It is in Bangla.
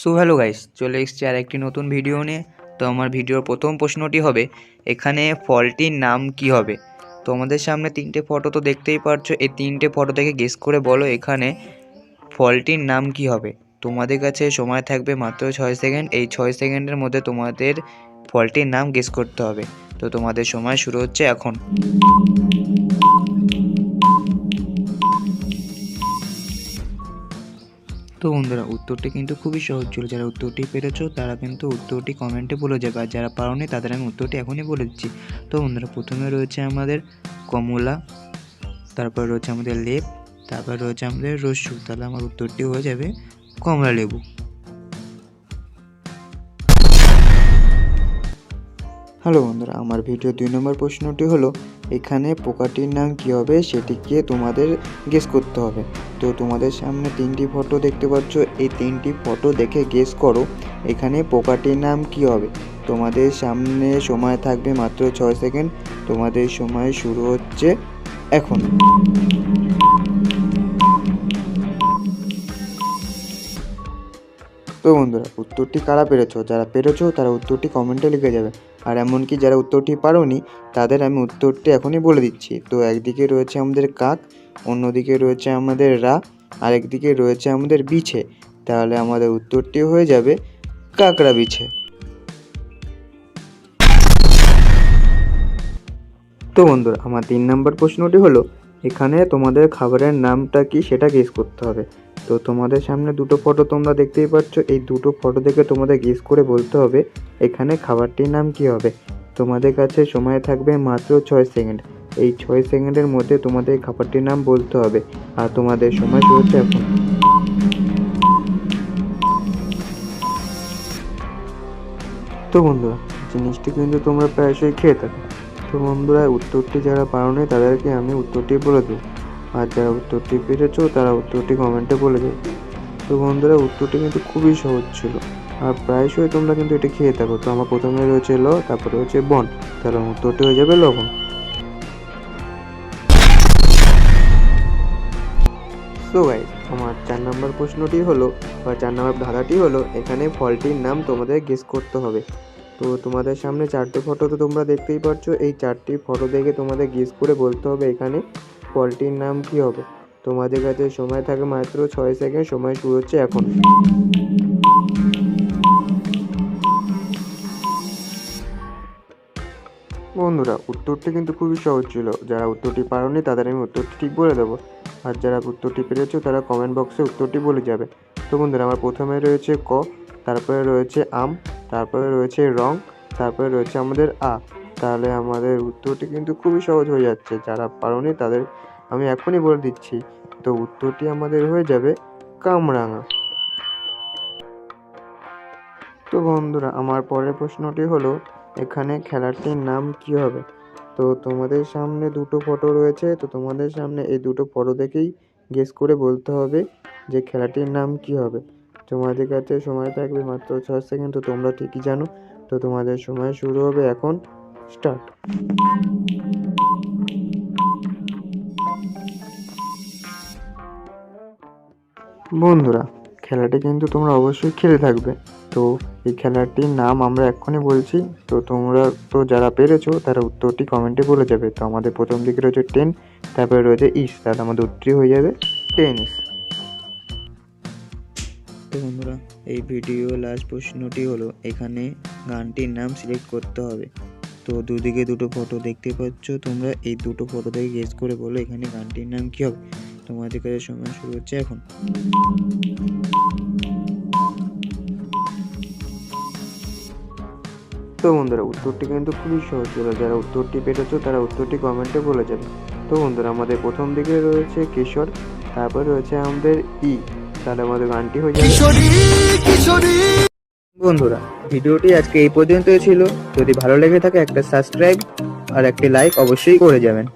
সো হ্যালো গাইস, চলে এসেছি আর একটি নতুন ভিডিও নিয়ে। তো আমার ভিডিওর প্রথম প্রশ্নটি হবে, এখানে ফলটির নাম কি হবে? তো আমাদের সামনে তিনটে ফটো তো দেখতেই পারছ, এই তিনটে ফটো থেকে গেস করে বলো এখানে ফলটির নাম কি হবে। তোমাদের কাছে সময় থাকবে মাত্র ছয় সেকেন্ড, এই ছয় সেকেন্ডের মধ্যে তোমাদের ফলটির নাম গেস করতে হবে। তো তোমাদের সময় শুরু হচ্ছে এখন। তো বন্ধুরা, উত্তরটি কিন্তু খুবই সহজ ছিল। যারা উত্তরটি পেরেছ, তারা কিন্তু উত্তরটি কমেন্টে বলে যাবে। আর যারা পারোনি, তাদের আমি উত্তরটি এখনই বলে দিচ্ছি। তো বন্ধুরা, প্রথমে রয়েছে আমাদের কমলা, তারপর রয়েছে আমাদের লেপ, তারপর রয়েছে আমাদের রসু তাহলে আমার উত্তরটি হয়ে যাবে কমলা লেবু। হ্যালো বন্ধুরা, আমার ভিডিও দুই নম্বর প্রশ্নটি হলো, এখানে পোকাটির নাম কী হবে? সেটিকে তোমাদের গেস করতে হবে। তো তোমাদের সামনে তিনটি ফটো দেখতে পাচ্ছ। এই তিনটি ফটো দেখে গেস করো, এখানে পোকাটির নাম কি হবে? তোমাদের সামনে সময় থাকবে মাত্র ছয় সেকেন্ড তোমাদের সময় শুরু হচ্ছে এখন। তো বন্ধুরা, উত্তরটি কারা পেরেছ? যারা পেরেছ, তারা উত্তরটি কমেন্টে লিখে যাবে। আর এমনকি যারা উত্তরটি পারোনি, তাদের আমি উত্তরটি এখনই বলে দিচ্ছি। তো একদিকে রয়েছে আমাদের কাক, অন্যদিকে রয়েছে আমাদের রা, আর একদিকে রয়েছে আমাদের বিছে। তাহলে আমাদের উত্তরটি হয়ে যাবে কাকড়া বিছে। তো বন্ধুরা, আমার তিন নম্বর প্রশ্নটি হলো এখানে তোমাদের খাবারের নামটা কি সেটা গেস করতে হবে। তো তোমাদের সামনে দুটো ফটো তোমরা দেখতেই পাচ্ছ, এই দুটো ফটো দেখে তোমাদের গেস করে বলতে হবে এখানে খাবারটির নাম কি হবে। তোমাদের কাছে সময় থাকবে মাত্র ছয় সেকেন্ড এই ছয় সেকেন্ডের মধ্যে তোমাদের খাবারটির নাম বলতে হবে আর তোমাদের সময় হচ্ছে এখন। তো বন্ধুরা, জিনিসটি কিন্তু তোমরা প্রায়শই খেয়ে থাকো। তো বন্ধুরা উত্তরটি যারা পারোনি তাদেরকে আমি উত্তরটি বলে দেবো। আর যারা উত্তরটি পেরেছ, তারা উত্তরটি কমেন্টে বলে দেবে। তো বন্ধুরা, উত্তরটি কিন্তু খুবই সহজ ছিল। আর প্রায়শই তোমরা কিন্তু এটা খেয়ে থাকো। তো আমার প্রথমে রয়েছে ল, তারপরে রয়েছে বন। তাহলে উত্তরটি হয়ে যাবে লবণ। সো গাইজ আমার চার নম্বর প্রশ্নটি হলো, বা চার নম্বর ধাঁধাটি হলো, এখানে ফলটির নাম তোমাদের গেস করতে হবে। তো তোমাদের সামনে চারটি ফটো তো তোমরা দেখতেই পাচ্ছ। এই চারটি ফটো দেখে তোমাদের গেস করে বলতে হবে এখানে ফলটির নাম কি হবে। তোমাদের কাছে সময় থাকে মাত্র ছয় সেকেন্ড সময় শুরু হচ্ছে এখন। বন্ধুরা, উত্তরটি কিন্তু খুবই সহজ ছিল। যারা উত্তরটি পারোনি, তাদের আমি উত্তরটি ঠিক বলে দেবো। আর যারা উত্তরটি পেরেছ, তারা কমেন্ট বক্সে উত্তরটি বলে যাবে। তো বন্ধুরা, আমার প্রথমে রয়েছে ক, তারপরে রয়েছে আম তারপরে রয়েছে রং, তারপরে রয়েছে আমাদের আ। তাহলে আমাদের উত্তরটি কিন্তু খুবই সহজ হয়ে যাচ্ছে, যারা পারোনি তাদের আমি এখনই বলে দিচ্ছি। তো উত্তরটি আমাদের হয়ে যাবে কামরাঙা। তো বন্ধুরা, আমার পরের প্রশ্নটি হলো, এখানে খেলাটির নাম কি হবে? তো তোমাদের সামনে দুটো ফটো রয়েছে, তো তোমাদের সামনে এই দুটো ফটো দেখেই গেস করে বলতে হবে যে খেলাটির নাম কি হবে। তোমাদের কাছে সময় থাকবে মাত্র ছয় সেকেন্ড, তো তোমরা ঠিকই জানো। তো তোমাদের সময় শুরু হবে এখন। স্টার্ট। বন্ধুরা, খেলাটি কিন্তু তোমরা অবশ্যই খেলে থাকবে। তো এই খেলাটির নাম আমরা এক্ষুনি বলছি। তো তোমরা, তো যারা পেরেছ, তারা উত্তরটি কমেন্টে বলে যাবে। তো আমাদের প্রথম দিকে রয়েছে টেন, তারপরে রয়েছে ইস, তাহলে আমাদের উত্তরটি হয়ে যাবে টেনিস। তো বন্ধুরা। এই ভিডিও লাস্ট প্রশ্নটি হলো, এখানে গানটির নাম সিলেক্ট করতে হবে। তো দুদিকে দুটো ফটো দেখতে পাচ্ছ তোমরা। এই দুটো ফটো থেকে গেস করে বলো এখানে গানটির নাম কী হবে। তোমাদের কাছে সময় শুরু হচ্ছে এখন। তো বন্ধুরা, উত্তরটি কিন্তু খুবই সহজ ছিল। যারা উত্তরটি পেরেছ, তারা উত্তরটি কমেন্টে বলে যাবে। তো বন্ধুরা, আমাদের প্রথম দিকে রয়েছে কিশোর, তারপরে রয়েছে আমাদের ই। তাহলে আমাদের গানটি হয়ে যাবে। বন্ধুরা ভিডিওটি আজকে এই পর্যন্তই ছিল। যদি ভালো লেগে থাকে একটা সাবস্ক্রাইব আর একটি লাইক অবশ্যই করে যাবেন।